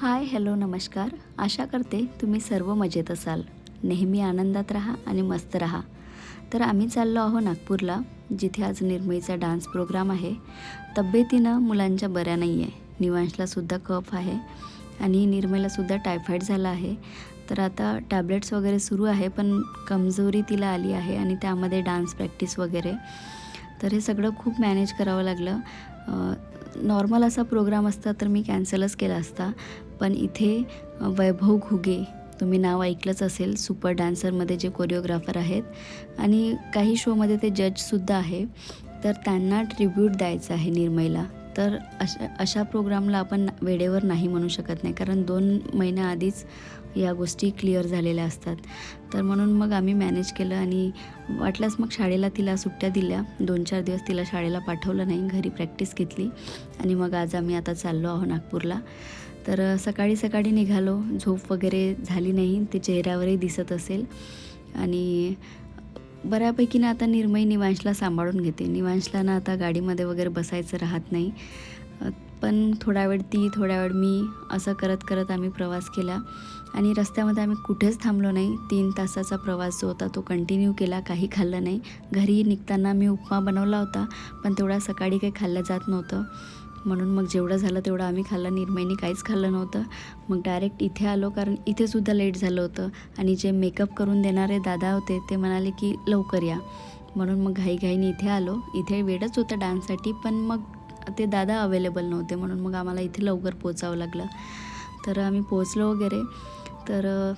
Hi hello नमस्कार. आशा करते तुम्ही सर्व मजेत असाल. नेहमी आनंदात राहा आणि मस्त राहा. तर आम्ही चाललो आहो नागपूरला जिथे आज निर्मईचा डान्स प्रोग्राम आहे. तब्येतीनं मुलांच्या बऱ्या नाही आहे निवांशलासुद्धा कफ आहे आणि निर्मईलासुद्धा टायफॉईड झाला आहे. तर आता टॅब्लेट्स वगैरे सुरू आहे पण कमजोरी तिला आली आहे आणि त्यामध्ये डान्स प्रॅक्टिस वगैरे. तर हे सगळं खूप मॅनेज करावं लागलं. नॉर्मल असा प्रोग्राम असता तर मी कॅन्सलच केला असता. पण इथे वैभव घुगे तुम्ही नाव ऐकलंच असेल सुपर डान्सरमध्ये जे कोरिओग्राफर आहेत. आणि काही शोमध्ये ते जजसुद्धा आहे. तर त्यांना ट्रिब्यूट द्यायचं आहे निर्मयला तर अशा अशा प्रोग्रामला आपण वेळेवर नाही म्हणू शकत नाही. कारण दोन महिन्याआधीच या गोष्टी क्लिअर झालेल्या असतात. तर म्हणून मग आम्ही मॅनेज केलं आणि वाटल्यास मग शाळेला तिला सुट्ट्या दिल्या. दोन चार दिवस तिला शाळेला पाठवलं नाही. घरी प्रॅक्टिस घेतली. आणि मग आज आम्ही आता चाललो आहो नागपूरला. तर सकाळी सकाळी निघालो. झोप वगैरे झाली नाही. ते चेहऱ्यावरही दिसत असेल. आणि बऱ्यापैकी ना आता निर्मयी निवांशला सांभाळून घेते. निवांशला ना आता गाडीमध्ये वगैरे बसायचं राहत नाही. पण थोडा वेळ ती थोड्या वेळ मी असं करत करत आम्ही प्रवास केला. आणि रस्त्यामध्ये आम्ही कुठेच थांबलो नाही. तीन तासाचा प्रवास जो होता तो कंटिन्यू केला. काही खाल्लं नाही. घरी निघताना मी उपमा बनवला होता. पण तेवढा सकाळी काही खाल्लं जात नव्हतं. म्हणून मग जेवढं झालं तेवढं आम्ही खाल्लं. निर्मयनी काहीच खाल्लं नव्हतं. मग डायरेक्ट इथे आलो कारण इथेसुद्धा लेट झालं होतं. आणि जे मेकअप करून देणारे दादा होते ते म्हणाले की लवकर या. म्हणून मग घाईघाईने इथे आलो. इथे वेळच होतं डान्ससाठी पण मग ते दादा अवेलेबल नव्हते. म्हणून मग आम्हाला इथे लवकर पोचावं लागलं. तर आम्ही पोचलो वगैरे. तर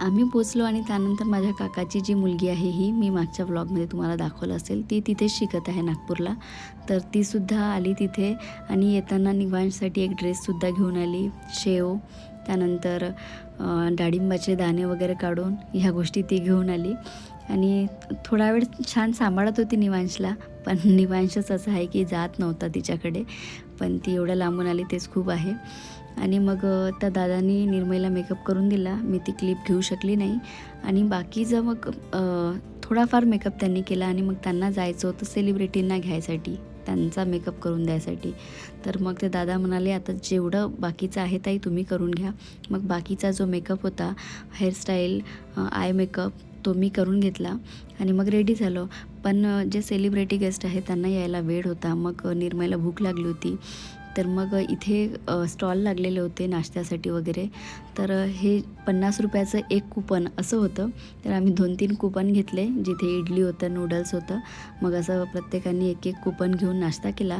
आम्ही पोचलो आणि त्यानंतर माझ्या काकाची जी मुलगी आहे ही मी मागच्या व्लॉगमध्ये तुम्हाला दाखवलं असेल. ती तिथेच शिकत आहे नागपूरला. तर तीसुद्धा आली तिथे आणि येताना निवांशसाठी एक ड्रेससुद्धा घेऊन आली. शेव त्यानंतर डाळिंबाचे दाणे वगैरे काढून ह्या गोष्टी ती घेऊन आली. आणि थोडा वेळ छान सांभाळत होती निवांशला पण निवांशच असं आहे की जात नव्हता तिच्याकडे. पण ती एवढ्या लांबून आली तेच खूप आहे. आणि मग त्या दादानी निर्मयला मेकअप करून दिला. मी ती क्लिप घेऊ शकली नाही. आणि बाकीचं मग थोडाफार मेकअप त्यांनी केला आणि मग त्यांना जायचं होतं सेलिब्रिटींना घ्यायसाठी त्यांचा मेकअप करून द्यायसाठी तर मग ते दादा म्हणाले आता जेवढं बाकीचं आहे ताई तुम्ही करून घ्या. मग बाकीचा जो मेकअप होता हेअरस्टाईल आय मेकअप तो मी करून घेतला. आणि मग रेडी झालो. पण जे सेलिब्रिटी गेस्ट आहे त्यांना यायला वेळ होता. मग निर्मयला भूक लागली होती. तर मग इथे स्टॉल लागलेले होते नाश्त्यासाठी वगैरे. तर हे पन्नास रुपयाचं एक कुपन असं होतं. तर आम्ही दोन तीन कुपन घेतले जिथे इडली होतं नूडल्स होतं. मग असं प्रत्येकाने एक एक कुपन घेऊन नाश्ता केला.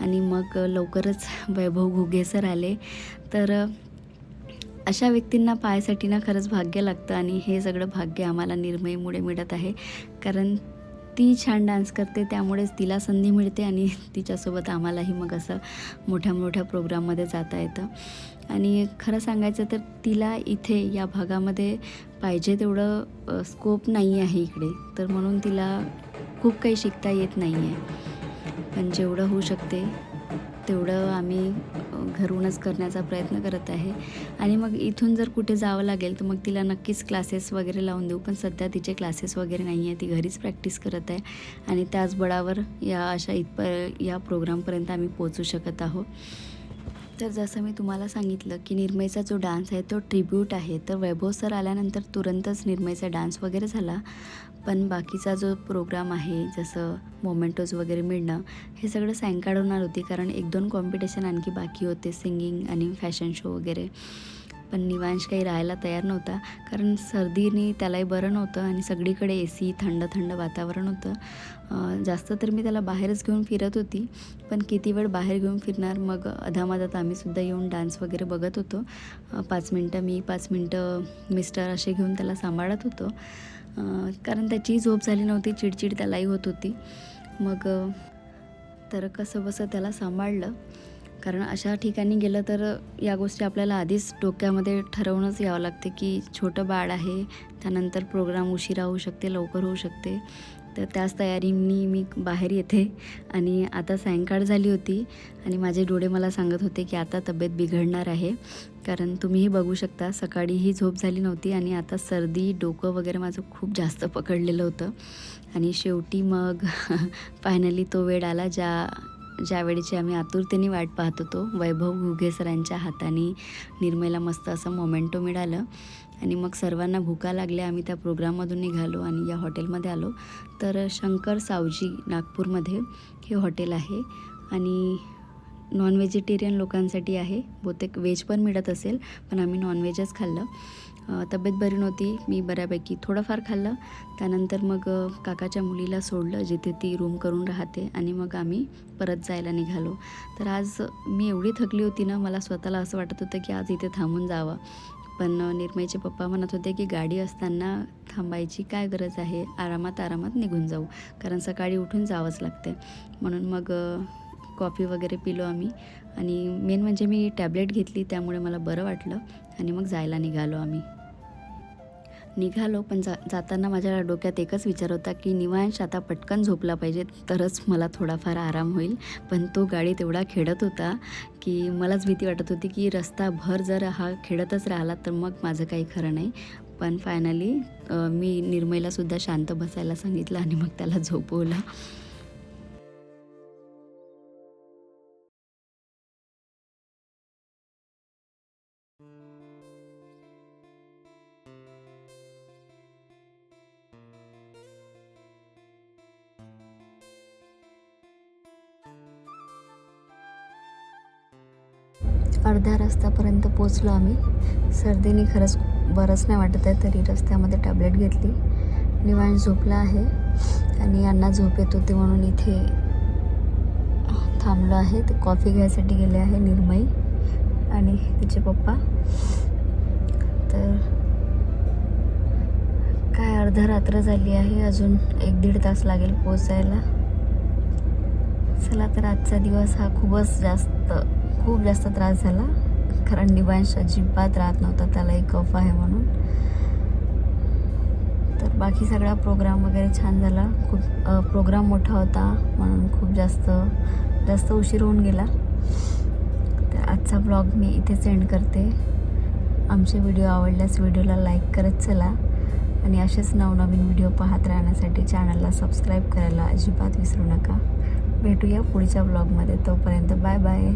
आणि मग लवकरच वैभव घुगे सर आले. तर अशा व्यक्तींना पाहायसाठी ना खरंच भाग्य लागतं. आणि हे सगळं भाग्य आम्हाला निर्मयीमुळे मिळत आहे. कारण ती छान डान्स करते त्यामुळेच तिला संधी मिळते आणि तिच्यासोबत आम्हालाही मग असं मोठ्या मोठ्या प्रोग्राममध्ये जाता येतं. आणि खरं सांगायचं तर तिला इथे या भागामध्ये पाहिजे तेवढं स्कोप नाही आहे इकडे. तर म्हणून तिला खूप काही शिकता येत नाही आहे पण जेवढं होऊ शकते तेवढं आम्ही घरूनच करण्याचा प्रयत्न करत आहे. आणि मग इथून जर कुठे जावं लागेल तर मग तिला नक्कीच क्लासेस वगैरे लावून देऊ. पण सध्या तिचे क्लासेस वगैरे नाही आहे ती घरीच प्रॅक्टिस करत आहे. आणि त्याच बळावर या अशा इथप या प्रोग्रामपर्यंत आम्ही पोचू शकत आहोत. तर जसं मी तुम्हाला सांगितलं की निर्मयचा जो डान्स आहे तो ट्रिब्यूट आहे तर वैभव सर आल्यानंतर तुरंतच निर्मयचा डान्स वगैरे झाला. पण बाकीचा जो प्रोग्राम आहे जसं मोमेंटोज वगैरे मिळणं हे सगळं सायंकाळ होणार होती कारण एक दोन कॉम्पिटिशन आणखी बाकी होते सिंगिंग आणि फॅशन शो वगैरे. पण निवांश काही राहायला तयार नव्हता. कारण सर्दीने त्यालाही बरं नव्हतं आणि सगळीकडे ए सी थंड थंड वातावरण होतं. जास्त तर मी त्याला बाहेरच घेऊन फिरत होती. पण किती वेळ बाहेर घेऊन फिरणार? मग अधामधात आम्हीसुद्धा येऊन डान्स वगैरे बघत होतो. पाच मिनटं मी पाच मिनटं मिस्टर असे घेऊन त्याला सांभाळत होतो. कारण त्याची झोप झाली नव्हती. चिडचिड त्यालाही होत होती. मग तर कसं बसं त्याला सांभाळलं. कारण अशा ठिकाणी गेलं तर या गोष्टी आपल्याला आधीच डोक्यामध्ये ठरवूनच यावं लागते की छोटं बाळ आहे त्यानंतर प्रोग्राम उशिरा होऊ शकते लवकर होऊ शकते. तर त्याच तयारींनी मी बाहेर येते आणि आता सायंकाळ झाली होती आणि माझे डोळे मला सांगत होते की आता तब्येत बिघडणार आहे. कारण तुम्हीही बघू शकता सकाळीही झोप झाली नव्हती आणि आता सर्दी डोकं वगैरे माझं खूप जास्त पकडलेलं होतं. आणि शेवटी मग फायनली तो वेळ आला ज्या ज्यावेळीची आम्ही आतुरतेने वाट पाहत होतो वैभव घुगे सरांच्या हाताने निर्मयला मस्त असं मोमेंटो मिळालं. आणि मग सर्वांना भुका लागल्या आम्ही त्या प्रोग्राममधून निघालो आणि या हॉटेलमध्ये आलो. तर शंकर सावजी नागपूरमध्ये हे हॉटेल आहे. आणि नॉन व्हेजिटेरियन लोकांसाठी आहे. बहुतेक व्हेज पण मिळत असेल पण आम्ही नॉनव्हेजच खाल्लं. तब्येत बरी नव्हती. मी बऱ्यापैकी थोडंफार खाल्लं. त्यानंतर मग काकाच्या मुलीला सोडलं जिथे ती रूम करून राहते आणि मग आम्ही परत जायला निघालो. तर आज मी एवढी थकली होती ना मला स्वतःला असं वाटत होतं की आज इथे थांबून जावं. पण निर्मयचे पप्पा म्हणत होते की गाडी असताना थांबायची काय गरज आहे? आरामात आरामात निघून जाऊ. कारण सकाळी उठून जावंच लागते. म्हणून मग कॉफी वगैरे पिलो आम्ही. आणि मेन म्हणजे मी टॅबलेट घेतली त्यामुळे मला बरं वाटलं. आणि मग जायला निघालो आम्ही. निघालो पण जा जाताना माझ्या डोक्यात एकच विचार होता की निवांश आता पटकन झोपला पाहिजे तरच मला थोडाफार आराम होईल. पण तो गाडी तेवढा खेळत होता की मलाच भीती वाटत होती की रस्ताभर जर हा खेळतच राहिला तर मग माझं काही खरं नाही. पण फायनली मी निर्मयलासुद्धा शांत बसायला सांगितलं आणि मग त्याला झोपवलं. अर्ध्या रस्त्यापर्यंत पोचलो आम्ही. सर्दीने खरंच बरंच नाही वाटत आहे तरी रस्त्यामध्ये टॅबलेट घेतली. निवांश झोपला आहे आणि अण्णा झोप येत होते म्हणून इथे थांबलो आहे. ते कॉफी घ्यायसाठी गेले आहे निर्मई आणि तिचे पप्पा. तर काय अर्धा रात्र झाली आहे अजून एक दीड तास लागेल पोचायला चला तर आजचा दिवस हा खूपच जास्त खूप जास्त त्रास झाला. कारण निवांश अजिबात राहत नव्हता त्याला एक कफ आहे म्हणून. तर बाकी सगळा प्रोग्राम वगैरे छान झाला. खूप प्रोग्राम मोठा होता म्हणून खूप जास्त जास्त उशीर होऊन गेला. तर आजचा ब्लॉग मी इथे सेंड करते. आमचे व्हिडिओ आवडल्यास व्हिडिओला लाईक करत चला. आणि असेच नवनवीन व्हिडिओ पाहत राहण्यासाठी चॅनलला सबस्क्राईब करायला अजिबात विसरू नका. भेटूया पुढच्या ब्लॉगमध्ये तोपर्यंत बाय बाय